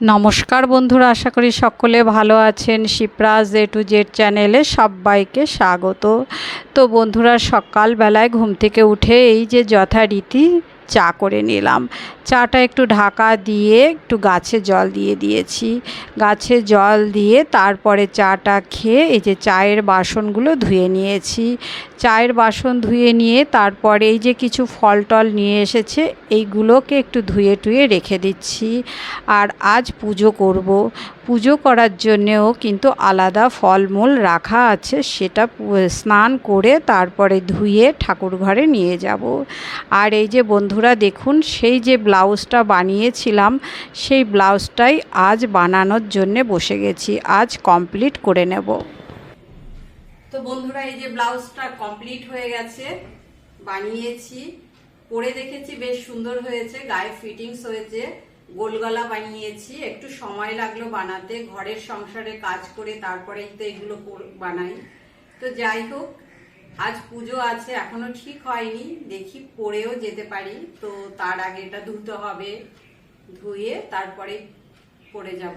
নমস্কার বন্ধুরা, আশা করি সকলে ভালো আছেন। শিপ্রাজ এ টু জেড চ্যানেলে সবাইকে স্বাগত। তো বন্ধুরা, সকালবেলায় ঘুম থেকে উঠে এই যে যথারীতি চা করে নিলাম। চাটা একটু ঢাকা দিয়ে একটু গাছে জল দিয়ে দিয়েছি। গাছে জল দিয়ে তারপরে চাটা খেয়ে এই যে চায়ের বাসনগুলো ধুয়ে নিয়েছি। চায়ের বাসন ধুয়ে নিয়ে তারপরে এই যে কিছু ফল টল নিয়ে এসেছে, এইগুলোকে একটু ধুয়ে টুয়ে রেখে দিচ্ছি। আর আজ পুজো করব। পুজো করার জন্যেও কিন্তু আলাদা ফলমূল রাখা আছে, সেটা স্নান করে তারপরে ধুয়ে ঠাকুর ঘরে নিয়ে যাব। আর এই যে বন্ধুরা, দেখুন, সেই যে ব্লাউজটা বানিয়েছিলাম, সেই ব্লাউজটাই আজ বানানোর জন্যে বসে গেছি। আজ কমপ্লিট করে নেব। তো বন্ধুরা, এই যে ব্লাউজটা কমপ্লিট হয়ে গেছে, বানিয়েছি। পরে দেখেছি বেশ সুন্দর হয়েছে, গায়ে ফিটিংস হয়েছে গোল গলা বানিয়েছি। একটু সময় লাগল বানাতে, ঘরের সংসারে কাজ করে তারপরেই তো এগুলো বানাই। তো যাই হোক আজ পুজো আছে, এখনও ঠিক হয়নি, দেখি পরেও যেতে পারি। তো তার আগে এটা ধুতে হবে, ধুয়ে তারপরে পরে যাব।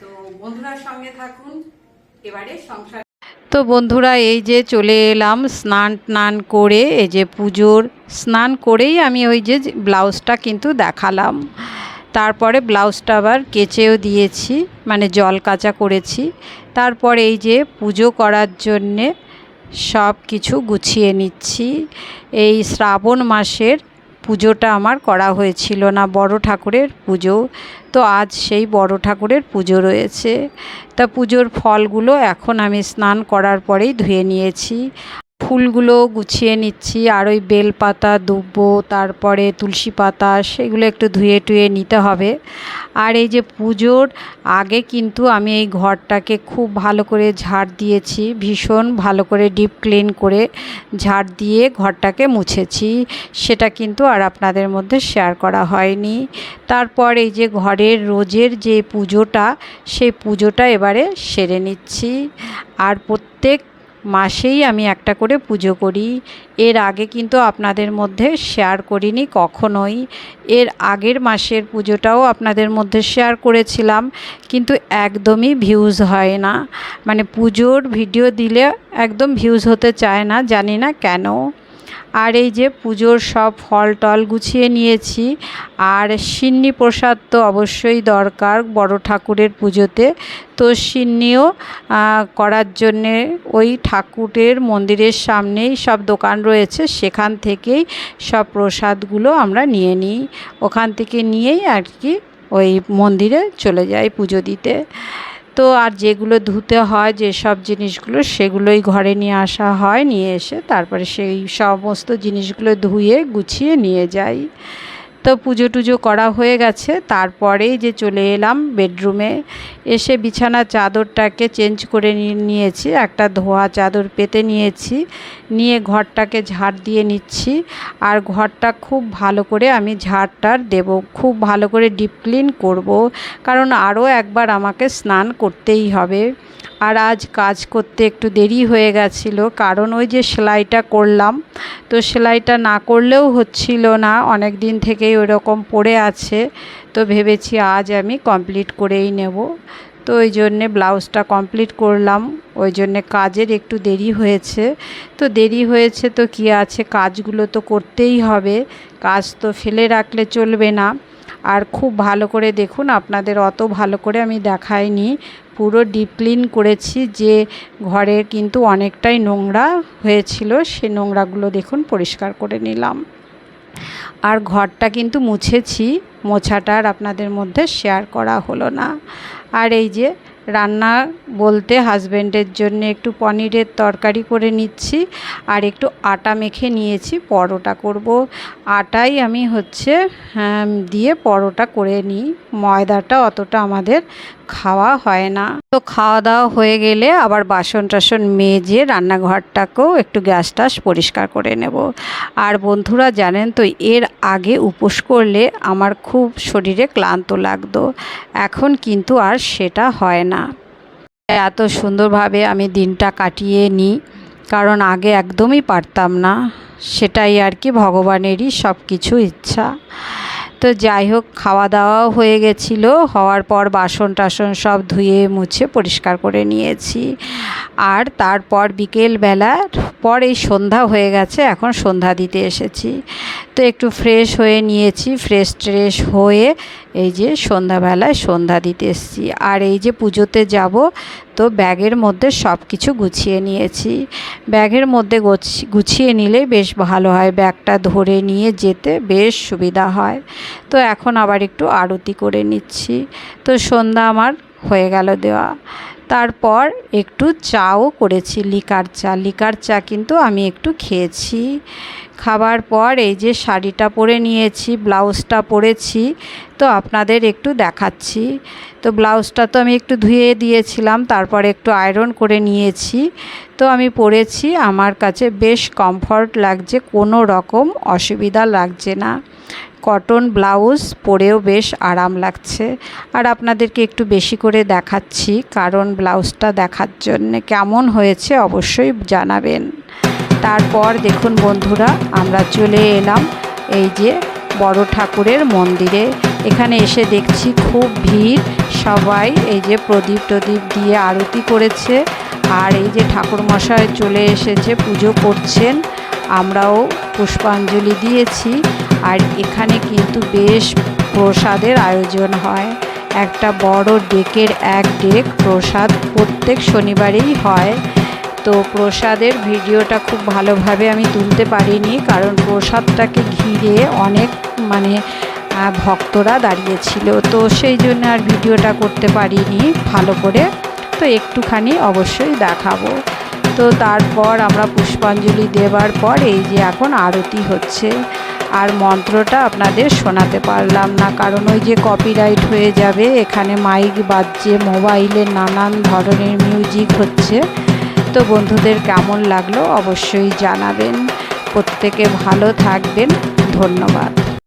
তো বন্ধুরার সঙ্গে থাকুন, এবারে সংসার তো বন্ধুরা, এই যে চলে এলাম স্নান টান করে, এই যে পুজোর স্নান করেই আমি ওই যে ব্লাউজটা কিন্তু দেখালাম। তারপরে ব্লাউজটা আবার কেচেও দিয়েছি মানে জল কাচা করেছি। তারপর এই যে পুজো করার জন্যে সব কিছু গুছিয়ে নিচ্ছি। এই শ্রাবণ মাসের পুজোটা আমার করা হয়েছিল না, বড় ঠাকুরের পুজো। তো আজ সেই বড় ঠাকুরের পুজো রয়েছে। তা পুজোর ফলগুলো এখন আমি স্নান করার পরেই ধুয়ে নিয়েছি। ফুলগুলো গুছিয়ে নিচ্ছি, আর ওই বেলপাতা, দুব্বো, তারপরে তুলসী পাতা, সেগুলো একটু ধুয়ে টুয়ে নিতে হবে। আর এই যে পুজোর, আগে কিন্তু আমি এই ঘরটাকে খুব ভালো করে ঝাড় দিয়েছি, ভীষণ ভালো করে ডিপ ক্লিন করে ঝাড় দিয়ে ঘরটাকে মুছেছি। সেটা কিন্তু আর আপনাদের মধ্যে শেয়ার করা হয়নি। তারপর এই যে ঘরের রোজের যে পুজোটা, সেই পুজোটা এবারে সেরে নিচ্ছি। আর প্রত্যেক মাসেই আমি একটা করে পুজো করি। এর আগে কিন্তু আপনাদের মধ্যে শেয়ার করিনি, কখনোই। এর আগের মাসের পুজোটাও আপনাদের মধ্যে শেয়ার করেছিলাম, কিন্তু একদমই ভিউজ হয় না। মানে পুজোর ভিডিও দিলে একদম ভিউজ হতে চায় না, জানি না কেন। আর এই যে পুজোর সব ফল টল গুছিয়ে নিয়েছি। আর সিন্নি প্রসাদ তো অবশ্যই দরকার বড় ঠাকুরের পুজোতে। তো সিন্নিও করার জন্যে ওই ঠাকুরের মন্দিরের সামনেই সব দোকান রয়েছে। সেখান থেকেই সব প্রসাদগুলো আমরা নিয়ে নিই। ওখান থেকে নিয়েই আর কি ওই মন্দিরে চলে যাই পুজো দিতে। তো আর যেগুলো ধুতে হয়, যেসব জিনিসগুলো সেগুলোই ঘরে নিয়ে আসা হয়, নিয়ে এসে তারপরে সেই সমস্ত জিনিসগুলো ধুয়ে, গুছিয়ে নিয়ে যাই। তো পুজো টুজো করা হয়ে গেছে। তারপরেই যে চলে এলাম বেডরুমে, এসে বিছানার চাদরটাকে চেঞ্জ করে নিয়ে নিয়েছি। একটা ধোয়া চাদর পেতে নিয়েছি। নিয়ে ঘরটাকে ঝাড় দিয়ে নিচ্ছি। আর ঘরটা খুব ভালো করে আমি ঝাড়টার দেব। খুব ভালো করে ডিপ ক্লিন করব। কারণ আরও একবার আমাকে স্নান করতেই হবে। আর আজ কাজ করতে একটু দেরি হয়ে গেছিল, কারণ ওই যে সেলাইটা করলাম। তো সেলাইটা না করলেও হচ্ছিল না অনেক দিন থেকেই ওরকম পড়ে আছে। তো ভেবেছি আজ আমি কমপ্লিট করেই নেব। তো ওই জন্যে ব্লাউজটা কমপ্লিট করলাম, ওই জন্যে কাজের একটু দেরি হয়েছে। তো দেরি হয়েছে তো কী আছে, কাজগুলো তো করতেই হবে, কাজ তো ফেলে রাখলে চলবে না। আর খুব ভালো করে দেখুন, আপনাদের অত ভালো করে আমি দেখাইনি। পুরো ডিপ ক্লিন করেছি যে ঘরে কিন্তু অনেকটাই নোংরা হয়েছিল, সে নোংরাগুলো দেখুন পরিষ্কার করে নিলাম। আর ঘরটা কিন্তু মুছেছি, মোছাটা আর আপনাদের মধ্যে শেয়ার করা হলো না। আর এই যে রান্না বলতে হাজব্যান্ডের জন্য একটু পনিরের তরকারি করে নিচ্ছি আর একটু আটা মেখে নিয়েছি, পরোটা করব। আটাই আমি হচ্ছে দিয়ে পরোটা করে নিই। ময়দাটা অতটা আমাদের খাওয়া হয় না। তো খাওয়া দাওয়া হয়ে গেলে আবার বাসন টাসন মেজে রান্নাঘরটাকেও একটু গ্যাস টাস পরিষ্কার করে নেব। আর বন্ধুরা জানেন তো, এর আগে উপোস করলে আমার খুব শরীরে ক্লান্ত লাগতো। এখন কিন্তু আর সেটা হয় না। এত সুন্দরভাবে আমি দিনটা কাটিয়ে নিই, কারণ আগে একদমই পারতাম না। সেটাই আর কি ভগবানেরই সব কিছু ইচ্ছা। তো যাই হোক খাওয়া দাওয়াও হয়ে গেছিল। হওয়ার পর বাসন টাসন সব ধুয়ে, মুছে, পরিষ্কার করে নিয়েছি। আর তারপর বিকেলবেলার পর এই সন্ধ্যা হয়ে গেছে, এখন সন্ধ্যা দিতে এসেছি। তো একটু ফ্রেশ হয়ে নিয়েছি ফ্রেশ ট্রেশ হয়ে এই যে সন্ধ্যাবেলায় সন্ধ্যা দিতে এসেছি। আর এই যে পুজোতে যাব তো ব্যাগের মধ্যে সব কিছু গুছিয়ে নিয়েছি। ব্যাগের মধ্যে গুছিয়ে নিলে বেশ ভালো হয়। ব্যাগটা ধরে নিয়ে যেতে বেশ সুবিধা হয়। তো এখন আবার একটু আরতি করে নিচ্ছি। তো সন্ধ্যা আমার হয়ে গেল দেওয়া। তারপর একটু চাও করেছি, লিকার চা। লিকার চা কিন্তু আমি একটু খেয়েছি। খাবার পর এই যে শাড়িটা পরে নিয়েছি, ব্লাউজটা পরেছি, তো আপনাদের একটু দেখাচ্ছি। তো ব্লাউজটা তো আমি একটু ধুয়ে দিয়েছিলাম, তারপর একটু আয়রন করে নিয়েছি। তো আমি পরেছি, আমার কাছে বেশ কমফর্ট লাগছে, কোনো রকম অসুবিধা লাগছে না। কটন ব্লাউজ পরেও বেশ আরাম লাগছে। আর আপনাদেরকে একটু বেশি করে দেখাচ্ছি কারণ ব্লাউজটা দেখার জন্য কেমন হয়েছে অবশ্যই জানাবেন। তারপর দেখুন বন্ধুরা, আমরা চলে এলাম এই যে বড় ঠাকুরের মন্দিরে। এখানে এসে দেখছি খুব ভিড়, সবাই এই যে প্রদীপ টদীপ দিয়ে আরতি করেছে। আর এই যে ঠাকুরমশাই চলে এসেছে, পুজো করছেন। আমরাও পুষ্পাঞ্জলি দিয়েছি। আর এখানে কিন্তু বেশ প্রসাদের আয়োজন হয়। একটা বড় ডেকের এক ডেক প্রসাদ প্রত্যেক শনিবারেই হয়। তো প্রসাদের ভিডিওটা খুব ভালোভাবে আমি তুলতে পারিনি কারণ প্রসাদটাকে ঘিরে অনেক মানে ভক্তরা দাঁড়িয়েছিল। তো সেই জন্য আর ভিডিওটা করতে পারিনি ভালো করে। তো একটুখানি অবশ্যই দেখাবো। তো তারপর আমরা পুষ্পাঞ্জলি দেবার পর এই যে এখন আরতি হচ্ছে। আর মন্ত্রটা আপনাদের শোনাতে পারলাম না, কারণ ওই যে কপিরাইট হয়ে যাবে, এখানে মাইক বাজছে মোবাইলে নানান ধরনের মিউজিক হচ্ছে। তো বন্ধুদের কেমন লাগল অবশ্যই জানাবেন। প্রত্যেকে ভালো থাকবেন। ধন্যবাদ।